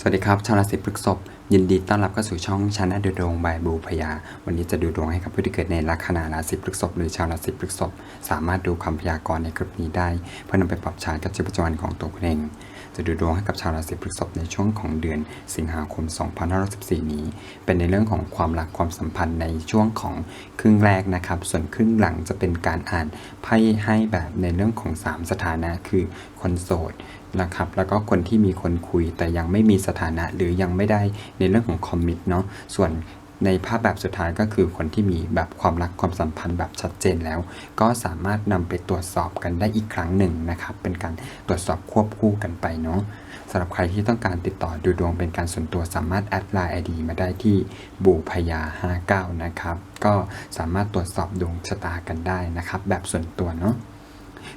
สวัสดีครับ ชาวราศีพฤษภยินดีต้อนรับเข้าสู่ช่องชาแนลดูดวงบายบูพยา วันนี้จะดูดวงให้กับผู้ที่เกิดในลัคนาราศีพฤษภหรือชาวราศีพฤษภสามารถดูคำพยากรณ์ในคลิปนี้ได้ เพื่อนำไปปรับใช้กับชีวิตประจำวันของตัวคุณเอง จะดูดวงให้กับชาวราศีพฤษภในช่วงของเดือนสิงหาคม 2514 นี้ เป็นในเรื่องของความรักความสัมพันธ์ในช่วงของครึ่งแรกนะครับ ส่วนครึ่งหลังจะเป็นการอ่านไพ่ให้แบบในเรื่องของ 3 สถานะ คือคนโสด นะครับ แล้วก็คนที่มีคนคุยแต่ยังไม่มีสถานะ หรือยังไม่ได้ในเรื่องของคอมมิตเนาะส่วนในภาพแบบสุดท้ายก็คือคนที่มีแบบความรักความสัมพันธ์แบบชัดเจนแล้ว ก็สามารถนำไปตรวจสอบกันได้อีกครั้งหนึ่งนะครับ เป็นการตรวจสอบควบคู่กันไปเนาะสำหรับใครที่ต้องการติดต่อดูดวงเป็นการส่วนตัวสามารถแอดไลน์ไอดีมาได้ที่บูพยา59นะครับ ก็สามารถตรวจสอบดวงชะตากันได้นะครับ แบบส่วนตัวเนาะ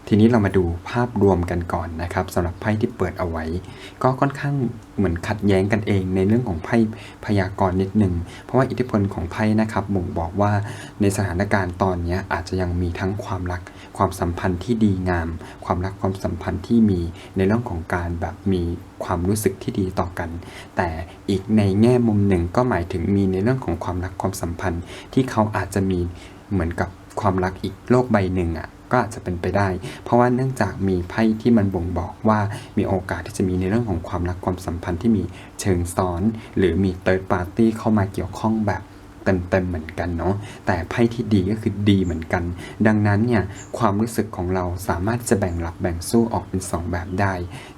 ทีนี้เรามาดูภาพรวมกันก่อนนะครับสำหรับไพ่ที่เปิดเอาไว้ ก็ค่อนข้างเหมือนขัดแย้งกันเองในเรื่องของไพ่พยากรณ์นิดหนึ่งเพราะว่าอิทธิพลของไพ่นะครับบ่งบอกว่าในสถานการณ์ตอนนี้อาจจะยังมีทั้งความรัก ความสัมพันธ์ที่ดีงาม ความรักความสัมพันธ์ที่มีในเรื่องของการแบบมีความรู้สึกที่ดีต่อกัน แต่อีกในแง่มุมหนึ่งก็หมายถึงมีในเรื่องของความรักความสัมพันธ์ที่เขาอาจจะมีเหมือนกับความรักอีกโลกใบหนึ่งอะ ก็อาจจะเป็นไปได้ เพราะว่าเนื่องจากมีไพ่ที่มันบ่งบอกว่ามีโอกาสที่จะมีในเรื่องของความรักความสัมพันธ์ที่มีเชิงซ้อน หรือมีเติร์ดปาร์ตี้เข้ามาเกี่ยวข้องแบบเต็มๆเหมือนกันเนาะแต่ไพ่ที่ดีก็คือดีเหมือนกัน ดังนั้นเนี่ยความรู้สึกของเราสามารถจะแบ่งหลับแบ่งสู้ออกเป็น 2 แบบได้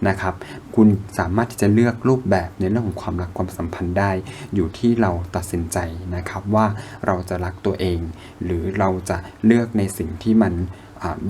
นะครับ คุณสามารถที่จะเลือกรูปแบบในเรื่องของความรักความสัมพันธ์ได้ อยู่ที่เราตัดสินใจนะครับว่าเราจะรักตัวเอง หรือเราจะเลือกในสิ่งที่มัน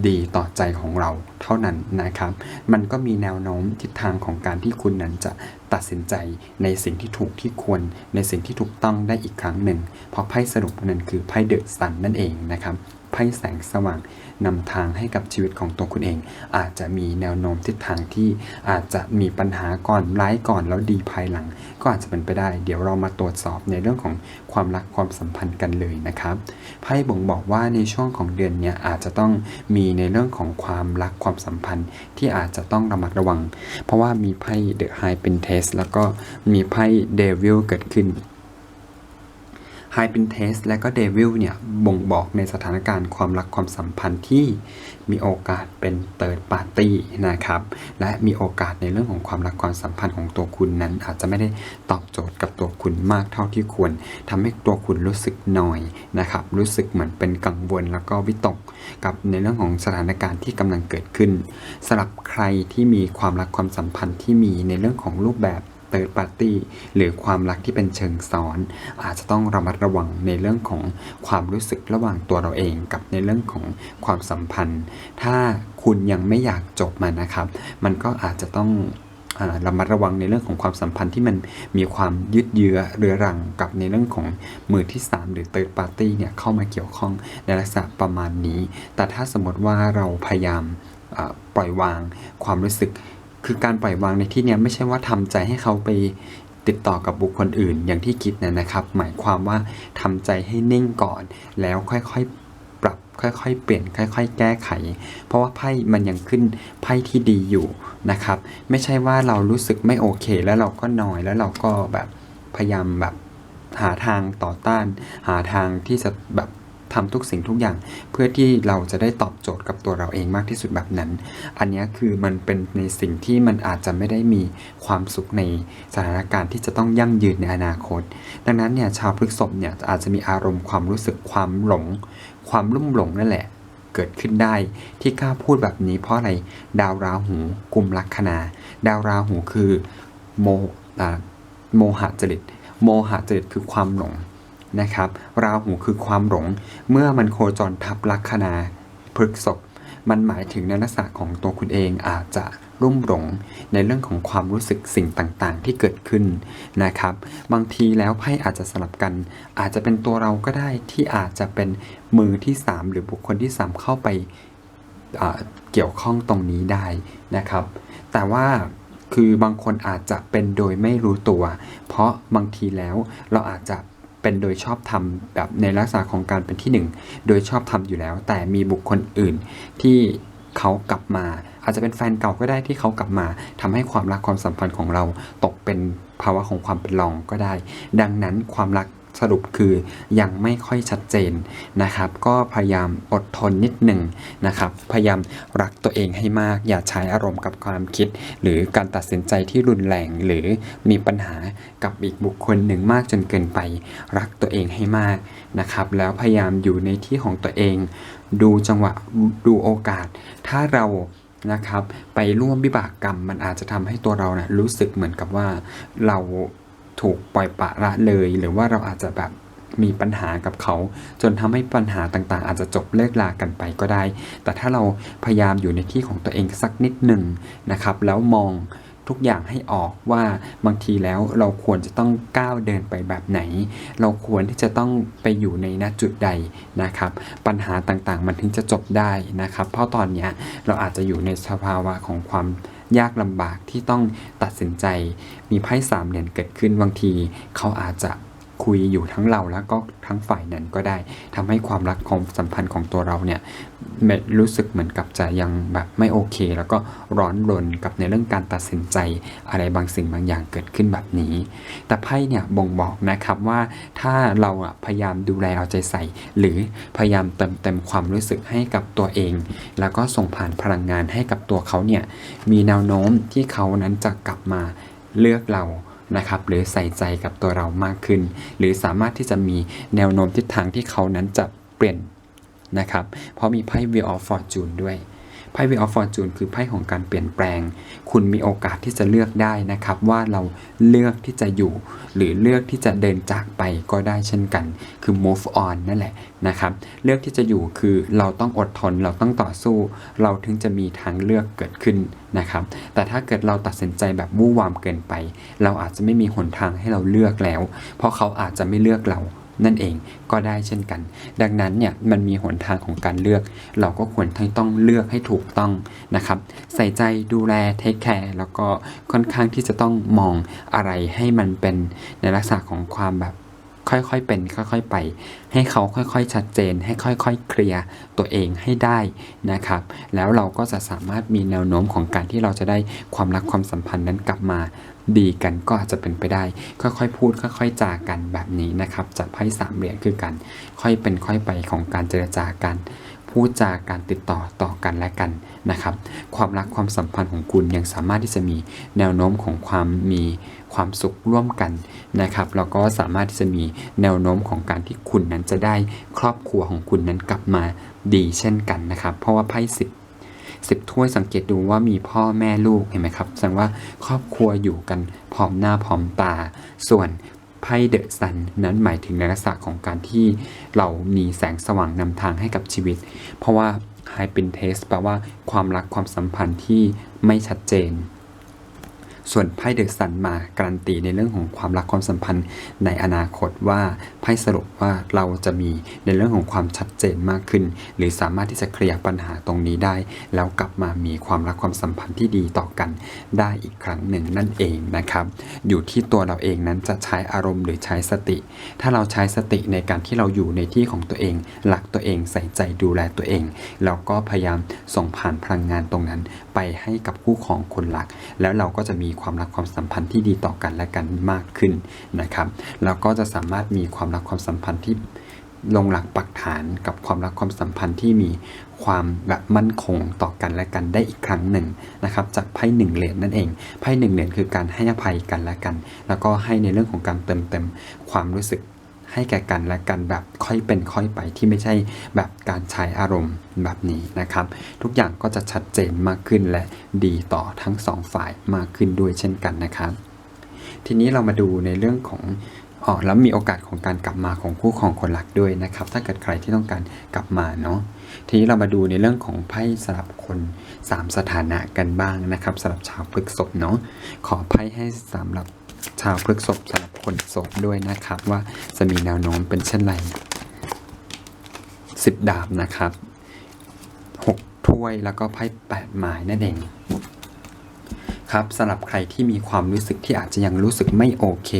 ดีต่อใจของเราเท่านั้นนะครับ มันก็มีแนวโน้มทิศทางของการที่คุณนั้นจะตัดสินใจในสิ่งที่ถูกที่ควร ในสิ่งที่ถูกต้องได้อีกครั้งหนึ่ง เพราะไพ่สรุปนั้นคือไพ่เดอะซันนั่นเองนะครับ ไพ่แสงสว่างนำทางให้กับชีวิตของตัวคุณเอง อาจจะมีแนวโน้มทิศทางที่อาจจะมีปัญหาก่อนร้ายก่อนแล้วดีภายหลัง ก็อาจจะเป็นไปได้ เดี๋ยวเรามาตรวจสอบในเรื่องของความรักความสัมพันธ์กันเลยนะครับไพ่บ่งบอกว่าในช่วงของเดือนนี้อาจจะต้องมีในเรื่องของความรักความสัมพันธ์ที่อาจจะต้องระมัดระวัง เพราะว่ามีไพ่เดอะไฮเป็นเทสแล้วก็มีไพ่เดวิลเกิดขึ้น ไฮเป็นเทสและก็เดวิลเนี่ยบ่งบอกในสถานการณ์ความรักความสัมพันธ์ที่มีโอกาสเป็นเติร์ดปาร์ตี้นะครับและมีโอกาสในเรื่องของความรักความสัมพันธ์ของตัวคุณนั้น อาจจะไม่ได้ตอบโจทย์กับตัวคุณมากเท่าที่ควรทำให้ตัวคุณรู้สึกหน่อยนะครับรู้สึกเหมือนเป็นกังวลแล้วก็วิตกกับในเรื่องของสถานการณ์ที่กำลังเกิดขึ้นสำหรับใครที่มีความรักความสัมพันธ์ที่มีในเรื่องของรูปแบบ เติร์ดปาร์ตี้หรือความรักที่เป็นเชิงซ้อน อาจจะต้องระมัดระวังในเรื่องของความรู้สึกระหว่างตัวเราเองกับในเรื่องของความสัมพันธ์ ถ้าคุณยังไม่อยากจบมันนะครับ มันก็อาจจะต้องระมัดระวังในเรื่องของความสัมพันธ์ที่มันมีความยืดเยื้อเรื้อรังกับในเรื่องของมือที่ 3 หรือ third party เนี่ยเข้ามาเกี่ยวข้องในลักษณะประมาณนี้ แต่ถ้าสมมติว่าเราพยายามปล่อยวางความรู้สึก คือการปล่อยวางในที่นี้ไม่ใช่ว่าทำใจให้เขาไปติดต่อกับบุคคลอื่นอย่างที่คิดนะนะครับ หมายความว่าทำใจให้นิ่งก่อน แล้วค่อยๆปรับค่อยๆ เปลี่ยนค่อย ๆ แก้ไข เพราะว่าไพ่มันยังขึ้นไพ่ที่ดีอยู่นะครับ ไม่ใช่ว่าเรารู้สึกไม่โอเค แล้วเราก็นอยแล้วเราก็แบบพยายามแบบหาทางต่อต้าน หาทางที่จะแบบ ทำทุกสิ่งทุกอย่าง เพื่อที่เราจะได้ตอบโจทย์กับตัวเราเองมากที่สุดแบบนั้น อันนี้คือมันเป็นในสิ่งที่มันอาจจะไม่ได้มีความสุขในสถานการณ์ที่จะต้องยั่งยืนในอนาคต ดังนั้นเนี่ยชาวพฤษภเนี่ยอาจจะมีอารมณ์ความรู้สึกความหลง ความลุ่มหลงนั่นแหละเกิดขึ้นได้ที่กล้าพูดแบบนี้เพราะอะไรดาวราหูกลุ่มลัคนา ดาวราหูคือโมโมหะจริต โมหะจริตคือความหลง นะครับ ราหูคือความหลง เมื่อมันโคจรทับลัคนาพฤกษภมันหมายถึงในลักษณะของตัวคุณเองอาจจะรุ่มหลงในเรื่องของความรู้สึกสิ่งต่างๆ ที่เกิดขึ้นนะครับ บางทีแล้วไพ่อาจจะสลับกัน อาจจะเป็นตัวเราก็ได้ที่อาจจะเป็นมือที่ 3 หรือบุคคลที่ 3 เข้าไปเกี่ยวข้องตรงนี้ได้นะครับ แต่ว่าคือบางคนอาจจะเป็นโดยไม่รู้ตัว เพราะบางทีแล้วเราอาจจะ เป็นโดยชอบทำแบบในลักษณะของการเป็นที่หนึ่งโดยชอบทำอยู่แล้ว แต่มีบุคคลอื่นที่เขากลับมา อาจจะเป็นแฟนเก่าก็ได้ที่เขากลับมาทำให้ความรักความสัมพันธ์ของเราตกเป็นภาวะของความเป็นรองก็ได้ ดังนั้นความรัก สรุปคือยังไม่ค่อยชัดเจนนะครับ ก็พยายามอดทนนิดหนึ่งนะครับ พยายามรักตัวเองให้มาก อย่าใช้อารมณ์กับความคิด หรือการตัดสินใจที่รุนแรงหรือมีปัญหากับอีกบุคคลหนึ่งมากจนเกินไป รักตัวเองให้มากนะครับ แล้วพยายามอยู่ในที่ของตัวเอง ดูจังหวะดูโอกาส ถ้าเรานะครับ ไปร่วมวิบากกรรมมันอาจจะทำให้ตัวเรานะรู้สึกเหมือนกับว่าเรา ถูกปล่อยปละละเลย หรือว่าเราอาจจะแบบมีปัญหากับเขา จนทำให้ปัญหาต่างๆ อาจจะจบเลิกลากันไปก็ได้ แต่ถ้าเราพยายามอยู่ในที่ของตัวเองสักนิดหนึ่งนะครับ แล้วมองทุกอย่างให้ออกว่าบางทีแล้วเราควรจะต้องก้าวเดินไปแบบไหน เราควรที่จะต้องไปอยู่ในณจุดใดนะครับ ปัญหาต่างๆ มันถึงจะจบได้นะครับ เพราะตอนนี้เราอาจจะอยู่ในสภาวะของความ ยากลำบากที่ต้องตัดสินใจ มีไพ่สามเหรียญเกิดขึ้นบางที เขาอาจจะ คุยอยู่ทั้งเราแล้วก็ทั้งฝ่ายนั้นก็ได้ทำให้ความรักความสัมพันธ์ของตัวเราเนี่ยรู้สึกเหมือนกับจะยังแบบไม่โอเค แล้วก็ร้อนรนกับในเรื่องการตัดสินใจอะไรบางสิ่งบางอย่างเกิดขึ้นแบบนี้ แต่ไพ่เนี่ยบ่งบอกนะครับว่าถ้าเราพยายามดูแลเอาใจใส่ หรือพยายามเติมเต็มความรู้สึกให้กับตัวเอง แล้วก็ส่งผ่านพลังงานให้กับตัวเขาเนี่ยมีแนวโน้มที่เขานั้นจะกลับมาเลือกเรา นะครับ หรือใส่ใจกับตัวเรามากขึ้น หรือสามารถที่จะมีแนวโน้มทิศทางที่เขานั้นจะเปลี่ยนนะครับ เพราะมีไพ่ Wheel of Fortune ด้วย ไพ่ Wheel of Fortune คือไพ่ของการเปลี่ยนแปลง คุณมีโอกาสที่จะเลือกได้นะครับ ว่าเราเลือกที่จะอยู่ หรือเลือกที่จะเดินจากไปก็ได้เช่นกัน คือ move on นั่นแหละนะครับ เลือกที่จะอยู่คือเราต้องอดทนเราต้องต่อสู้ เราถึงจะมีทางเลือกเกิดขึ้นนะครับ แต่ถ้าเกิดเราตัดสินใจแบบวู่วามเกินไป เราอาจจะไม่มีหนทางให้เราเลือกแล้ว เพราะเขาอาจจะไม่เลือกเรา นั่นเองก็ได้เช่นกัน ดังนั้นเนี่ยมันมีหนทางของการเลือก เราก็ควรที่ต้องเลือกให้ถูกต้องนะครับ ใส่ใจดูแลเทคแคร์แล้วก็ค่อนข้างที่จะต้องมองอะไรให้มันเป็นในลักษณะของความแบบค่อยๆ เป็น ค่อยๆ ไป ให้เขาค่อยๆ ชัดเจน ให้ค่อยๆ เคลียร์ตัวเองให้ได้นะครับ แล้วเราก็จะสามารถมีแนวโน้มของการที่เราจะได้ความรักความสัมพันธ์นั้นกลับมา ดีกันก็อาจจะเป็นไปได้ ค่อยๆพูดค่อยๆจากันแบบนี้นะครับจากไพ่สามเหรียญคือกันค่อยเป็นค่อยไปของการเจรจากันพูดจาการติดต่อต่อกันและกันนะครับ ความรักความสัมพันธ์ของคุณยังสามารถที่จะมีแนวโน้มของความมีความสุขร่วมกันนะครับแล้วก็สามารถที่จะมีแนวโน้มของการที่คุณนั้นจะได้ครอบครัวของคุณนั้นกลับมาดีเช่นกันนะครับ เพราะว่าไพ่สิบ สิบถ้วยสังเกตดูว่ามีพ่อแม่ลูกเห็นไหมครับ แสดงว่าครอบครัวอยู่กันพร้อมหน้าพร้อมตา ส่วนไพ่เดอะซันนั้นหมายถึงในลักษณะของการที่เรามีแสงสว่างนำทางให้กับชีวิต เพราะว่าไฮเป็นเทสแปลว่าความรักความสัมพันธ์ที่ไม่ชัดเจน ส่วนไพ่เดอะซันมาการันตีในเรื่องของความรักความสัมพันธ์ในอนาคตว่าไพ่สรุปว่าเราจะมีในเรื่องของความชัดเจนมากขึ้น หรือสามารถที่จะเคลียร์ปัญหาตรงนี้ได้ แล้วกลับมามีความรักความสัมพันธ์ที่ดีต่อกันได้อีกครั้งหนึ่งนั่นเองนะครับ อยู่ที่ตัวเราเองนั้นจะใช้อารมณ์หรือใช้สติ ถ้าเราใช้สติในการที่เราอยู่ในที่ของตัวเองรักตัวเองใส่ใจดูแลตัวเองแล้วก็พยายามส่งผ่านพลังงานตรงนั้น ไปให้กับคู่ของคนรัก แล้วเราก็จะมีความรักความสัมพันธ์ที่ดีต่อกันและกันมากขึ้นนะครับ แล้วก็จะสามารถมีความรักความสัมพันธ์ที่ลงหลักปักฐานกับความรักความสัมพันธ์ที่มีความแบบมั่นคงต่อกันและกันได้อีกครั้งหนึ่งนะครับ จากไพ่หนึ่งเหรียญนั่นเองไพ่หนึ่งเหรียญคือการให้อภัยกันและกัน แล้วก็ให้ในเรื่องของการเติมเต็มความรู้สึก ให้แก่กันและกันแบบค่อยเป็นค่อยไปที่ไม่ใช่แบบการใช้อารมณ์แบบนี้นะครับ ทุกอย่างก็จะชัดเจนมากขึ้นและดีต่อทั้งสองฝ่ายมากขึ้นด้วยเช่นกันนะครับ ทีนี้เรามาดูในเรื่องของอ๋อแล้วมีโอกาสของการกลับมาของคู่ของคนรักด้วยนะครับ ถ้าเกิดใครที่ต้องการกลับมาเนาะทีนี้เรามาดูในเรื่องของไพ่สลับคน 3 สถานะกันบ้างนะครับสำหรับชาวพฤกษภเนาะขอไพ่ให้สำหรับชาวพฤกษภสำหรับ คนโสดด้วยนะครับ ว่าจะมีแนวโน้มเป็นเช่นไรสิบดาบนะครับหกถ้วยแล้วก็ไพ่แปดหมายนั่นเอง ครับสำหรับใครที่มีความรู้สึกที่อาจจะยังรู้สึกไม่โอเค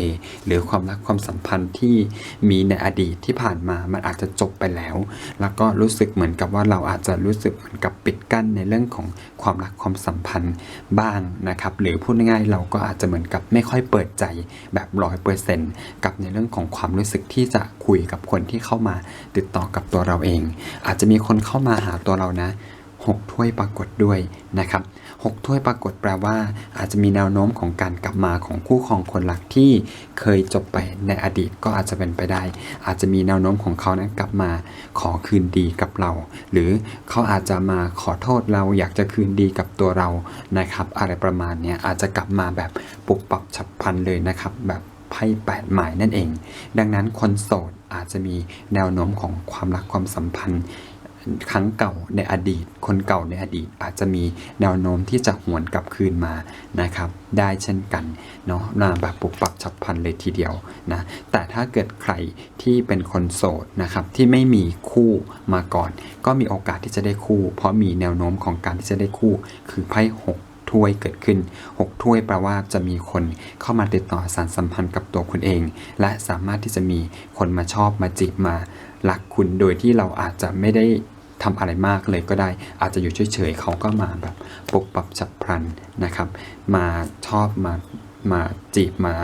หรือความรักความสัมพันธ์ที่มีในอดีตที่ผ่านมามันอาจจะจบไปแล้ว แล้วก็รู้สึกเหมือนกับว่าเราอาจจะรู้สึกเหมือนกับปิดกั้นในเรื่องของความรักความสัมพันธ์บ้างนะครับหรือพูดง่ายๆเราก็อาจจะเหมือนกับไม่ค่อยเปิดใจแบบร้อยเปอร์เซนต์กับในเรื่องของความรู้สึกที่จะคุยกับคนที่เข้ามาติดต่อกับตัวเราเอง อาจจะมีคนเข้ามาหาตัวเรานะหกถ้วยปรากฏด้วยนะครับ หกถ้วยปรากฏแปลว่า อาจจะมีแนวโน้มของการกลับมาของคู่ครองคนรักที่เคยจบไปในอดีตก็อาจจะเป็นไปได้ อาจจะมีแนวโน้มของเขานั้นกลับมาขอคืนดีกับเรา หรือเขาอาจจะมาขอโทษเราอยากจะคืนดีกับตัวเรานะครับ อะไรประมาณเนี้ยอาจจะกลับมาแบบปุบปับฉับพลันเลยนะครับ แบบไพ่แปดหมายนั่นเอง ดังนั้นคนโสดอาจจะมีแนวโน้มของความรักความสัมพันธ์ ครั้งเก่าในอดีต คนเก่าในอดีต อาจจะมีแนวโน้มที่จะหวนกลับคืนมานะครับ ได้เช่นกันเนาะนาแบบปุบปับฉับพลันเลยทีเดียวนะแต่ถ้าเกิดใครที่เป็นคนโสดนะครับที่ไม่มีคู่มาก่อน ก็มีโอกาสที่จะได้คู่ เพราะมีแนวโน้มของการที่จะได้คู่ คือไพ่หกถ้วยเกิดขึ้น 6 ถ้วยแปลว่าจะมีคนเข้ามาติดต่อสารสัมพันธ์กับตัวคุณเอง และสามารถที่จะมีคนมาชอบมาจีบมารักคุณโดยที่เราอาจจะไม่ได้ ทำอะไรมากเลยก็ได้ อาจจะอยู่เฉยๆเขาก็มาแบบปกปับฉับพลันนะครับ มาชอบมามาจีบมา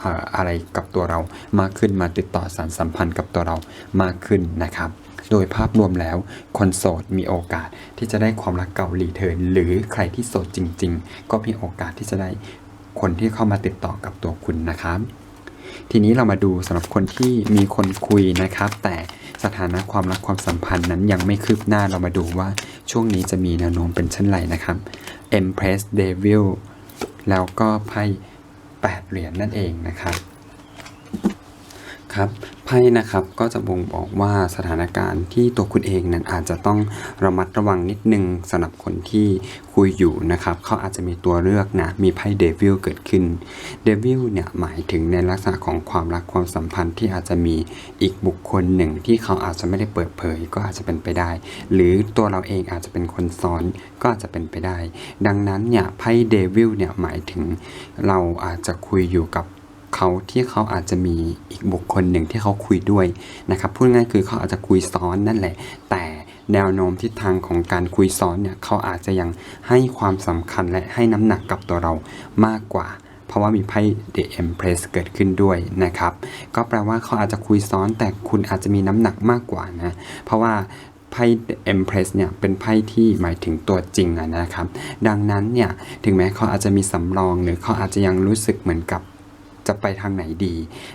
เอ่ออะไรกับตัวเรามากขึ้นมาติดต่อสารสัมพันธ์กับตัวเรามากขึ้นนะครับ โดยภาพรวมแล้วคนโสดมีโอกาสที่จะได้ความรักเก่ารีเทิร์นหรือใครที่โสดจริง ๆ ก็มีโอกาสที่จะได้คนที่เข้ามาติดต่อกับตัวคุณนะครับ ทีนี้เรามาดูสำหรับคนที่มีคนคุยนะครับ แต่ สถานะความรักความสัมพันธ์นั้นยังไม่คืบหน้าเรามาดูว่าช่วงนี้จะมีแนวโน้มเป็นเช่นไรนะครับ Empress Devil แล้วก็ไพ่8เหรียญนั่นเองนะครับครับ ไพ่นะครับก็จะบ่งบอกว่าสถานการณ์ที่ตัวคุณเองนั้นอาจจะต้องระมัดระวังนิดนึงสำหรับคนที่คุยอยู่นะครับเขาอาจจะมีตัวเลือกนะมีไพ่เดวิลเกิดขึ้นเดวิลเนี่ยหมายถึงในลักษณะของความรักความสัมพันธ์ที่อาจจะมีอีกบุคคลหนึ่งที่เขาอาจจะไม่ได้เปิดเผยก็อาจจะเป็นไปได้ หรือตัวเราเองอาจจะเป็นคนซ้อนก็อาจจะเป็นไปได้ ดังนั้นเนี่ยไพ่เดวิลเนี่ยหมายถึงเราอาจจะคุยอยู่กับ เขาที่เขาอาจจะมีอีกบุคคลหนึ่งที่เขาคุยด้วยนะครับพูดง่ายคือเขาอาจจะคุยซ้อนนั่นแหละ แต่แนวโน้มทิศทางของการคุยซ้อนเนี่ยเขาอาจจะยังให้ความสำคัญและให้น้ำหนักกับตัวเรามากกว่า เพราะว่ามีไพ่ The Empress เกิดขึ้นด้วยนะครับ ก็แปลว่าเขาอาจจะคุยซ้อนแต่คุณอาจจะมีน้ำหนักมากกว่านะเพราะว่าไพ่ The Empress เนี่ยเป็นไพ่ที่หมายถึงตัวจริงนะครับ ดังนั้นเนี่ยถึงแม้เขาอาจจะมีสำรองหรือเขาอาจจะยังรู้สึกเหมือนกับ จะไปทางไหนดี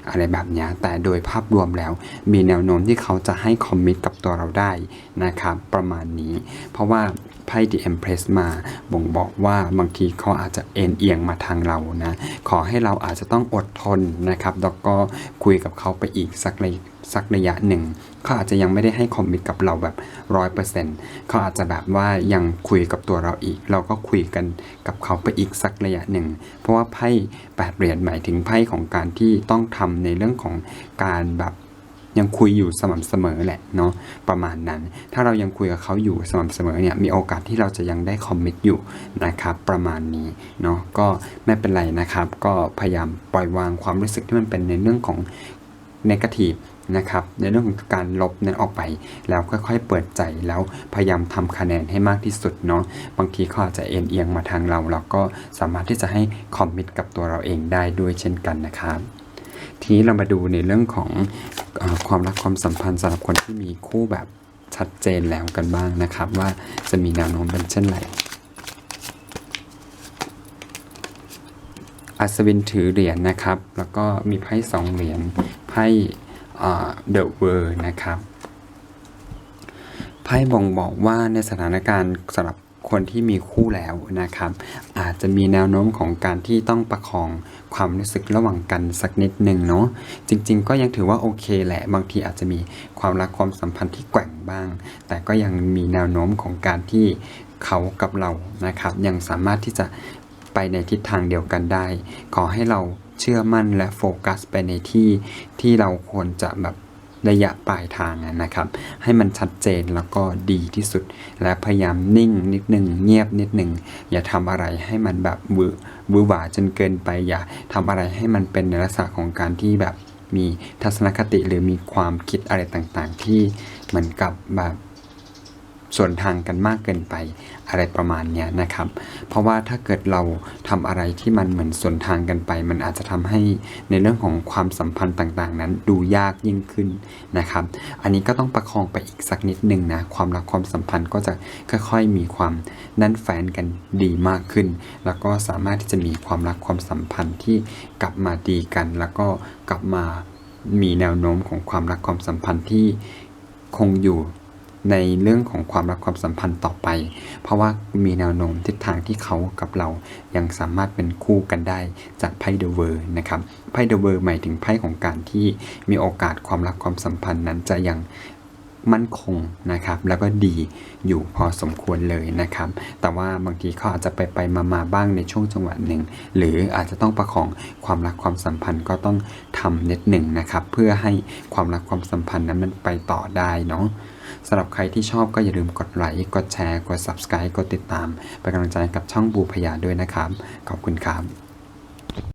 อะไรแบบนี้แต่โดยภาพรวมแล้ว มีแนวโน้มที่เขาจะให้คอมมิตกับตัวเราได้นะครับประมาณนี้ เพราะว่าไพ่ The Empress มาบ่งบอกว่าบางทีเขาอาจจะเอ็นเอียงมาทางเรานะขอให้เราอาจจะต้องอดทนนะครับแล้วก็คุยกับเขาไปอีกสักระสักระยะหนึ่ง เขาอาจจะยังไม่ได้ให้คอมมิตกับเราแบบร้อยเปอร์เซ็นต์เขาอาจจะแบบว่ายังคุยกับตัวเราอีก เราก็คุยกันกับเขาไปอีกสักระยะหนึ่ง เพราะว่าไพ่แปดเหรียญหมายถึงไพ่ของการที่ต้องทำในเรื่องของการแบบยังคุยอยู่สม่ำเสมอแหละเนาะประมาณนั้น ถ้าเรายังคุยกับเขาอยู่สม่ำเสมอเนี่ยมีโอกาสที่เราจะยังได้คอมมิตอยู่นะครับประมาณนี้เนาะก็ไม่เป็นไรนะครับ ก็พยายามปล่อยวางความรู้สึกที่มันเป็นในเรื่องของนกาทีฟ นะครับในเรื่องของการลบนั้นออกไป แล้วค่อยๆเปิดใจแล้วพยายามทำคะแนนให้มากที่สุดเนาะบางทีเขาอาจจะเอ็นเอียงมาทางเรา เราก็สามารถที่จะให้คอมมิตกับตัวเราเองได้ด้วยเช่นกันนะครับทีนี้เรามาดูในเรื่องของออความรักความสัมพันธ์สำหรับคนที่มีคู่แบบชัดเจนแล้วกันบ้างนะครับ ว่าจะมีแนวโน้มเป็นเช่นไรอัศวินถือเหรียญนะครับ แล้วก็มีไพ่สองเหรียญไพ่ เดอะเวอร์นะครับไพ่บ่งบอกว่าในสถานการณ์สำหรับคนที่มีคู่แล้วนะครับ อาจจะมีแนวโน้มของการที่ต้องประคองความรู้สึกระหว่างกันสักนิดหนึ่งเนาะจริง ๆ ก็ยังถือว่าโอเคแหละบางทีอาจจะมีความรักความสัมพันธ์ที่แกว่งบ้าง แต่ก็ยังมีแนวโน้มของการที่เขากับเรานะครับ ยังสามารถที่จะ ไปในทิศทางเดียวกันได้ ขอให้เราเชื่อมั่นและโฟกัสไปในที่ที่เราควรจะแบบระยะปลายทางนะครับ ให้มันชัดเจนแล้วก็ดีที่สุด และพยายามนิ่งนิดหนึ่งเงียบนิดหนึ่งอย่าทำอะไรให้มันแบบวือวือหวาจนเกินไป อย่าทำอะไรให้มันเป็นในลักษณะของการที่แบบมีทัศนคติหรือมีความคิดอะไรต่างๆ ที่เหมือนกับแบบส่วนทางกันมากเกินไป อะไรประมาณเนี้ยนะครับ เพราะว่าถ้าเกิดเราทำอะไรที่มันเหมือนส่วนทางกันไป มันอาจจะทำให้ในเรื่องของความสัมพันธ์ต่างๆ นั้นดูยากยิ่งขึ้นนะครับ อันนี้ก็ต้องประคองไปอีกสักนิดหนึ่งนะความรักความสัมพันธ์ก็จะค่อยๆมีความนั่นแฟนกันดีมากขึ้น แล้วก็สามารถที่จะมีความรักความสัมพันธ์ที่กลับมาดีกัน แล้วก็กลับมามีแนวโน้มของความรักความสัมพันธ์ที่คงอยู่ ในเรื่องของความรักความสัมพันธ์ต่อไป เพราะว่ามีแนวโน้มทิศทางที่เขากับเรายังสามารถเป็นคู่กันได้จากไพ่เดอะเวอร์นะครับไพ่เดอะเวอร์หมายถึงไพ่ของการที่มีโอกาสความรักความสัมพันธ์นั้นจะยังมั่นคงนะครับ แล้วก็ดีอยู่พอสมควรเลยนะครับ แต่ว่าบางทีเขาอาจจะไปไปมามาบ้างในช่วงจังหวะหนึ่ง หรืออาจจะต้องประคองความรักความสัมพันธ์ก็ต้องทำเนิดหนึ่งนะครับ เพื่อให้ความรักความสัมพันธ์นั้นมันไปต่อได้เนาะ สำหรับใครที่ชอบก็อย่าลืมกดไลค์ กดแชร์ กด Subscribe กดติดตาม เป็นกำลังใจกับช่องบูพยาด้วยนะครับ ขอบคุณครับ